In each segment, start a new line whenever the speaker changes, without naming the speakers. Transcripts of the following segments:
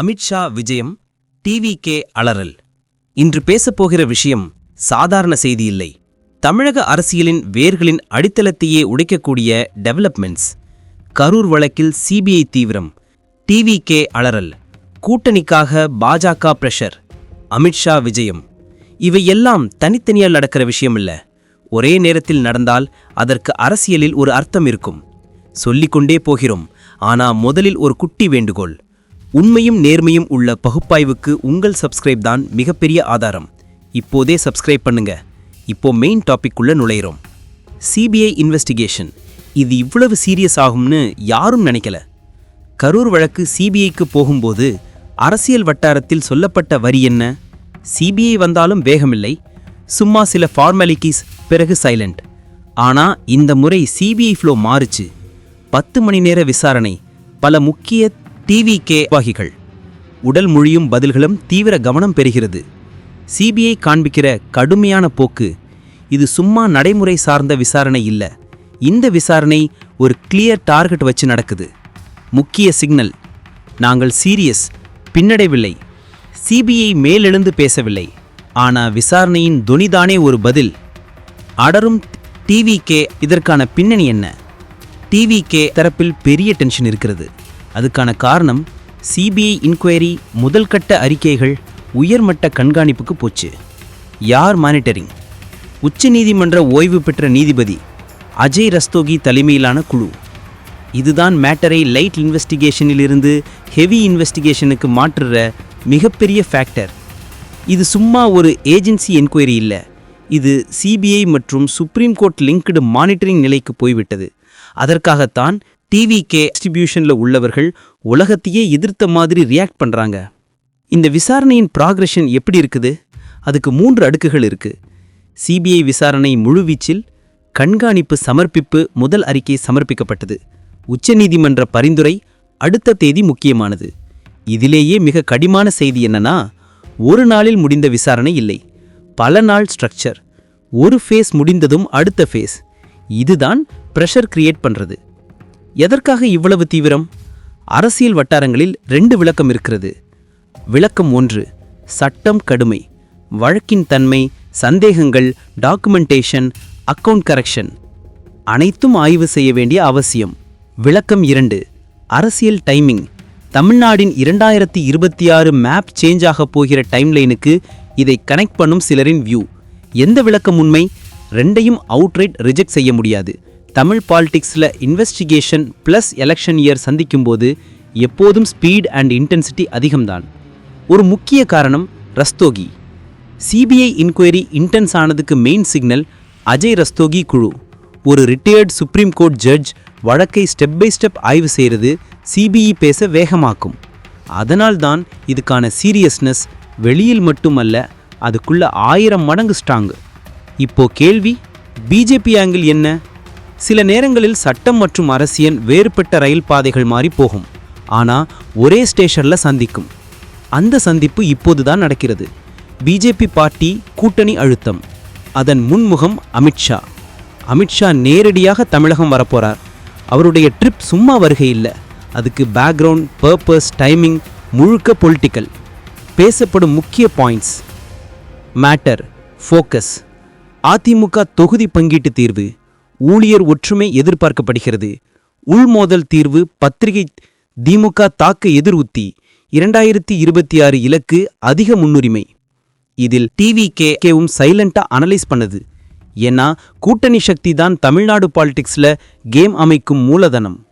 அமித்ஷா விஜயம் TV K அலறல். இன்று பேசப்போகிற விஷயம் சாதாரண செய்தி இல்லை தமிழக அரசியலின் வேர்களின் அடித்தளத்தையே உடைக்கக்கூடிய டெவலப்மெண்ட்ஸ் கரூர் வழக்கில் சிபிஐ தீவிரம் டிவி கே அலறல். கூட்டணிக்காக பாஜக பிரஷர் அமித்ஷா விஜயம். இவை எல்லாம் தனித்தனியால் நடக்கிற விஷயமில்ல. ஒரே நேரத்தில் நடந்தால் அதற்கு அரசியலில் ஒரு அர்த்தம் இருக்கும். சொல்லிக்கொண்டே போகிறோம். ஆனா முதலில் ஒரு குட்டி வேண்டுகோள். உண்மையும் நேர்மையும் உள்ள பகுப்பாய்வுக்கு உங்கள் சப்ஸ்கிரைப் தான் மிகப்பெரிய ஆதாரம். இப்போதே சப்ஸ்கிரைப் பண்ணுங்க. இப்போ மெயின் டாபிக் உள்ள நுழையிறோம். சிபிஐ இன்வெஸ்டிகேஷன் இது இவ்வளவு சீரியஸ் ஆகும்னு யாரும் நினைக்கல. கரூர் வழக்கு சிபிஐக்கு போகும்போது அரசியல் வட்டாரத்தில் சொல்லப்பட்ட வரி என்ன? சிபிஐ வந்தாலும் வேகமில்லை. சும்மா சில ஃபார்மாலிட்டிஸ் பிறகு சைலண்ட் ஆனால் இந்த முறை சிபிஐ ஃப்ளோ மாறுச்சு. பத்து மணி நேர விசாரணை பல முக்கிய டிவி கே வாகிகள் உடல் மொழியும் பதில்களும் தீவிர கவனம் பெறுகிறது. சிபிஐ காண்பிக்கிற கடுமையான போக்கு. இது சும்மா நடைமுறை சார்ந்த விசாரணை இல்லை. இந்த விசாரணை ஒரு கிளியர் டார்கெட் வச்சு நடக்குது. முக்கிய சிக்னல் நாங்கள் சீரியஸ் பின்னடைவில்லை. சிபிஐ மேலெழுந்து பேசவில்லை. ஆனால் விசாரணையின் தொனிதானே ஒரு பதில். அடரும் டிவி கே இதற்கான பின்னணி என்ன? டிவி கே தரப்பில் பெரிய டென்ஷன் இருக்கிறது. அதுக்கான காரணம் சிபிஐ இன்கொயரி முதல் கட்ட அறிக்கைகள் உயர்மட்ட கண்காணிப்புக்கு போச்சு. யார் மானிட்டரிங் உச்சநீதிமன்ற ஓய்வு பெற்ற நீதிபதி அஜய் ரஸ்தோகி தலைமையிலான குழு. இதுதான் மேட்டரை லைட் இன்வெஸ்டிகேஷனிலிருந்து ஹெவி இன்வெஸ்டிகேஷனுக்கு மாற்றுற மிகப்பெரிய ஃபேக்டர் இது சும்மா ஒரு ஏஜென்சி என்கொயரி இல்லை. இது சிபிஐ மற்றும் சுப்ரீம் கோர்ட் லிங்க்டு மானிட்டரிங் நிலைக்கு போய்விட்டது. அதற்காகத்தான் டிவி கே டிஸ்ட்ரிபியூஷனில் உள்ளவர்கள் உலகத்தையே எதிர்த்த மாதிரி ரியாக்ட் பண்ணுறாங்க இந்த விசாரணையின் ப்ராக்ரெஷன் எப்படி இருக்குது? அதுக்கு மூன்று அடுக்குகள் இருக்கு. சிபிஐ விசாரணை முழுவீச்சில் கண்காணிப்பு சமர்ப்பிப்பு முதல் அறிக்கை சமர்ப்பிக்கப்பட்டது. உச்சநீதிமன்ற பரிந்துரை அடுத்த தேதி முக்கியமானது. இதிலேயே மிக கடிமான செய்தி என்னன்னா ஒரு நாளில் முடிந்த விசாரணை இல்லை. பல நாள் ஸ்ட்ரக்சர் ஒரு ஃபேஸ் முடிந்ததும் அடுத்த ஃபேஸ் இதுதான் ப்ரெஷர் கிரியேட் பண்ணுறது எதற்காக இவ்வளவு தீவிரம்? அரசியல் வட்டாரங்களில் ரெண்டு விளக்கம் இருக்கிறது. விளக்கம் ஒன்று சட்டம் கடுமை வழக்கின் தன்மை சந்தேகங்கள் டாக்குமெண்டேஷன் அக்கவுண்ட் கரெக்ஷன் அனைத்தும் ஆய்வு செய்ய வேண்டிய அவசியம். விளக்கம் இரண்டு அரசியல் டைமிங் தமிழ்நாடின் இரண்டாயிரத்தி இருபத்தி ஆறு மேப் சேஞ்ச் ஆக போகிற டைம்லைனுக்கு இதை கனெக்ட் பண்ணும் சிலரின் வியூ எந்த விளக்கம் உண்மை? ரெண்டையும் அவுட்ரைட் ரிஜெக்ட் செய்ய முடியாது. தமிழ் பாலிடிக்ஸில் இன்வெஸ்டிகேஷன் ப்ளஸ் எலெக்ஷன் இயர் சந்திக்கும்போது எப்போதும் ஸ்பீட் அண்ட் இன்டென்சிட்டி அதிகம்தான். ஒரு முக்கிய காரணம் ரஸ்தோகி. சிபிஐ இன்கொயரி இன்டென்ஸ் ஆனதுக்கு மெயின் சிக்னல் அஜய் ரஸ்தோகி குழு. ஒரு ரிட்டையர்ட் சுப்ரீம் கோர்ட் ஜட்ஜ் வழக்கை ஸ்டெப் பை ஸ்டெப் ஆய்வு செய்கிறது சிபிஇ பேச வேகமாக்கும். அதனால்தான் இதுக்கான சீரியஸ்னஸ் வெளியில் மட்டுமல்ல அதுக்குள்ள ஆயிரம் மடங்கு ஸ்ட்ராங்கு இப்போ கேள்வி பிஜேபி ஆங்கிள் என்ன? சில நேரங்களில் சட்டம் மற்றும் அரசியல் வேறுபட்ட ரயில் பாதைகள் மாறி போகும். ஆனால் ஒரே ஸ்டேஷனில் சந்திக்கும். அந்த சந்திப்பு இப்போதுதான் நடக்கிறது. பிஜேபி பார்ட்டி கூட்டணி அழுத்தம். அதன் முன்முகம் அமித்ஷா அமித்ஷா நேரடியாக தமிழகம் வரப்போகிறார் அவருடைய ட்ரிப் சும்மா வருகை இல்லை. அதுக்கு பேக்ரவுண்ட் பர்பஸ் டைமிங் முழுக்க பொலிட்டிக்கல் பேசப்படும் முக்கிய பாயிண்ட்ஸ் மேட்டர் ஃபோக்கஸ் அதிமுக தொகுதி பங்கீட்டு தீர்வு. ஊழியர் ஒற்றுமை எதிர்பார்க்கப்படுகிறது. உள்மோதல் தீர்வு பத்திரிகை திமுக தாக்க எதிர் உத்தி இரண்டாயிரத்தி இருபத்தி ஆறு இலக்கு அதிக முன்னுரிமை. இதில் டிவி கே கேவும் சைலண்டா அனலைஸ் பண்ணுது. ஏன்னா கூட்டணி சக்தி தான் தமிழ்நாடு பாலிடிக்ஸில் கேம் அமைக்கும் மூலதனம்.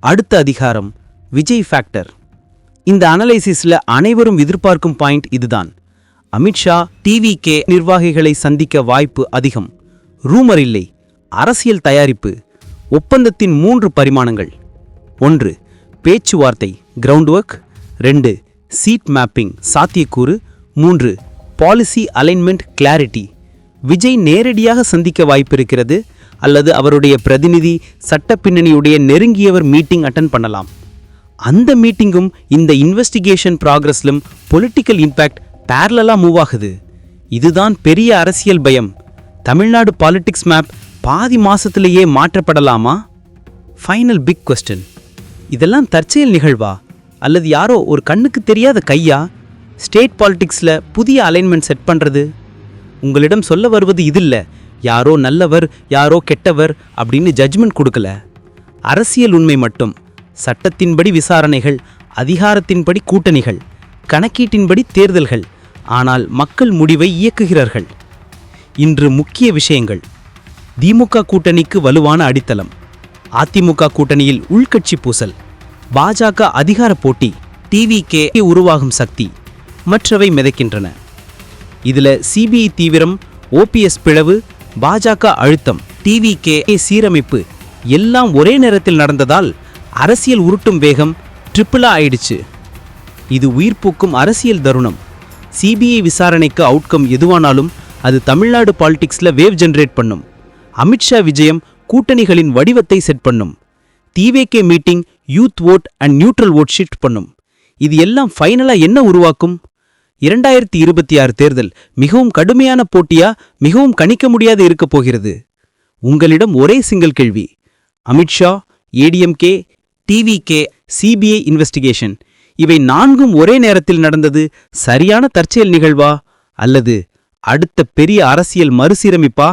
அடுத்த அதிகாரம் விஜய் ஃபேக்டர் இந்த அனலைசிஸில் அனைவரும் எதிர்பார்க்கும் பாயிண்ட் இதுதான். அமித்ஷா டிவி கே நிர்வாகிகளை சந்திக்க வாய்ப்பு அதிகம். ரூமர் இல்லை. அரசியல் தயாரிப்பு ஒப்பந்தத்தின் மூன்று பரிமாணங்கள். ஒன்று பேச்சுவார்த்தை கிரவுண்ட் ஒர்க் ரெண்டு சீட் மேப்பிங் சாத்தியக்கூறு. மூன்று பாலிசி அலைன்மெண்ட் கிளாரிட்டி விஜய் நேரடியாக சந்திக்க வாய்ப்பிருக்கிறது அல்லது அவருடைய பிரதிநிதி சட்ட பின்னணியுடைய நெருங்கியவர் மீட்டிங் அட்டன் பண்ணலாம். அந்த மீட்டிங்கும் இந்த இன்வெஸ்டிகேஷன் ப்ராக்ரஸ்லும் பொலிட்டிக்கல் இம்பேக்ட் பேரலா மூவ் ஆகுது. இதுதான் பெரிய அரசியல் பயம். தமிழ்நாடு பாலிடிக்ஸ் மேப் பாதி மாசத்திலேயே மாற்றப்படலாமா? ஃபைனல் பிக் கொஸ்டின் இதெல்லாம் தற்செயல் நிகழ்வா? அல்லது யாரோ ஒரு கண்ணுக்கு தெரியாத கையா? ஸ்டேட் பாலிடிக்ஸில் புதிய அலைன்மெண்ட் செட் பண்ணுறது உங்களிடம் சொல்ல வருவது இதில்லை. யாரோ நல்லவர் யாரோ கெட்டவர் அப்படின்னு ஜட்ஜ்மெண்ட் கொடுக்கல. அரசியல் உண்மை மட்டும். சட்டத்தின்படி விசாரணைகள் அதிகாரத்தின்படி கூட்டணிகள் கணக்கீட்டின்படி தேர்தல்கள். ஆனால் மக்கள் முடிவை இயக்குகிறார்கள். இன்று முக்கிய விஷயங்கள். திமுக கூட்டணிக்கு வலுவான அடித்தளம். அதிமுக கூட்டணியில் உள்கட்சி பூசல். பாஜக அதிகார போட்டி டிவிகே உருவாகும் சக்தி மற்றவை மிதக்கின்றன. இதில் சிபிஐ தீவிரம் ஓபிஎஸ் பிளவு பாஜக அழுத்தம் டிவிகே சீரமைப்பு எல்லாம் ஒரே நேரத்தில் நடந்ததால் அரசியல் உருட்டும் வேகம் ட்ரிபிளா ஆயிடுச்சு. இது உயிர்ப்பூக்கும் அரசியல் தருணம். சிபிஐ விசாரணைக்கு அவுட்கம் எதுவானாலும் அது தமிழ்நாடு பாலிடிக்ஸில் வேவ் ஜென்ரேட் பண்ணும். அமித்ஷா விஜயம் கூட்டணிகளின் வடிவத்தை செட் பண்ணும். TVK meeting youth vote and neutral vote shift பண்ணும். இது எல்லாம் ஃபைனலா என்ன உருவாக்கும்? இரண்டாயிரத்தி இருபத்தி ஆறு தேர்தல் மிகவும் கடுமையான போட்டியா மிகவும் கணிக்க முடியாது இருக்கப் போகிறது. உங்களிடம் ஒரே சிங்கிள் கேள்வி. Amit Shah ADMK TVK CBI investigation இவை நான்கும் ஒரே நேரத்தில் நடந்தது சரியான தற்செயல் நிகழ்வா? அல்லது அடுத்த பெரிய அரசியல் மறுசீரமைப்பா?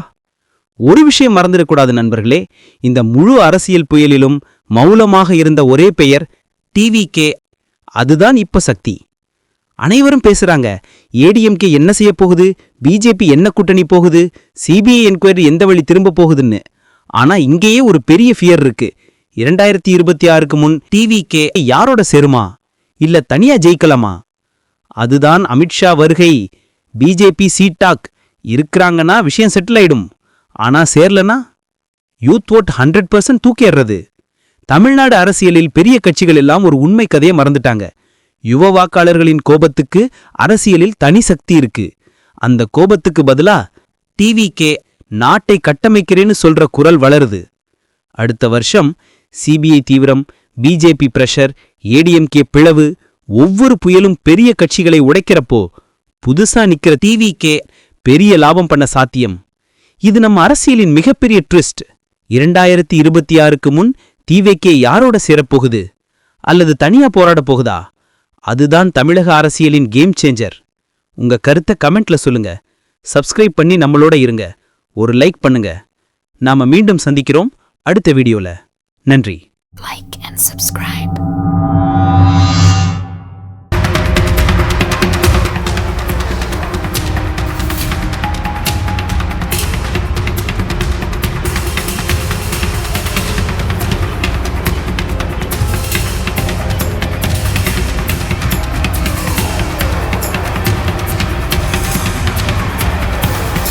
ஒரு விஷயம் மறந்துடக்கூடாது நண்பர்களே. இந்த முழு அரசியல் புயலிலும் மௌலமாக இருந்த ஒரே பெயர் டிவி கே அதுதான் இப்ப சக்தி. அனைவரும் பேசுறாங்க. ஏடிஎம்கே என்ன செய்ய போகுது? பிஜேபி என்ன கூட்டணி போகுது? சிபிஐ என்கொயரி எந்த வழி திரும்ப போகுதுன்னு. ஆனா இங்கேயே ஒரு பெரிய ஃபியர் இருக்கு. இரண்டாயிரத்தி இருபத்தி ஆறுக்கு முன் டிவி கே யாரோட சேருமா? இல்ல தனியா ஜெயிக்கலாமா? அதுதான் அமித்ஷா வருகை. பிஜேபி சீட்டாக் இருக்கிறாங்கன்னா விஷயம் செட்டில் ஆயிடும். ஆனா சேரலனா? யூத் ஓட் ஹண்ட்ரட் பர்சன்ட் தூக்கிடுறது தமிழ்நாடு அரசியலில் பெரிய கட்சிகள் எல்லாம் ஒரு உண்மை கதையை மறந்துட்டாங்க. யுவ வாக்காளர்களின் கோபத்துக்கு அரசியலில் தனி சக்தி இருக்கு. அந்த கோபத்துக்கு பதிலா டிவிகே நாட்டை கட்டமைக்கிறேன்னு சொல்ற குரல் வளருது. அடுத்த வருஷம் சிபிஐ தீவிரம் பிஜேபி பிரஷர் ஏடிஎம்கே பிளவு ஒவ்வொரு புயலும் பெரிய கட்சிகளை உடைக்கிறப்போ புதுசா நிக்கிற டிவிகே பெரிய லாபம் பண்ண சாத்தியம். இது நம்ம அரசியலின் மிகப்பெரிய ட்விஸ்ட். இரண்டாயிரத்தி இருபத்தி ஆறுக்கு முன் தீவைக்கே யாரோட சேரப்போகுது? அல்லது தனியா போராடப் போகுதா? அதுதான் தமிழக அரசியலின் கேம் சேஞ்சர் உங்க கருத்தை கமெண்ட்ல சொல்லுங்க. சப்ஸ்கிரைப் பண்ணி நம்மளோட இருங்க. ஒரு லைக் பண்ணுங்க. நாம மீண்டும் சந்திக்கிறோம் அடுத்த வீடியோல. நன்றி.
Like and subscribe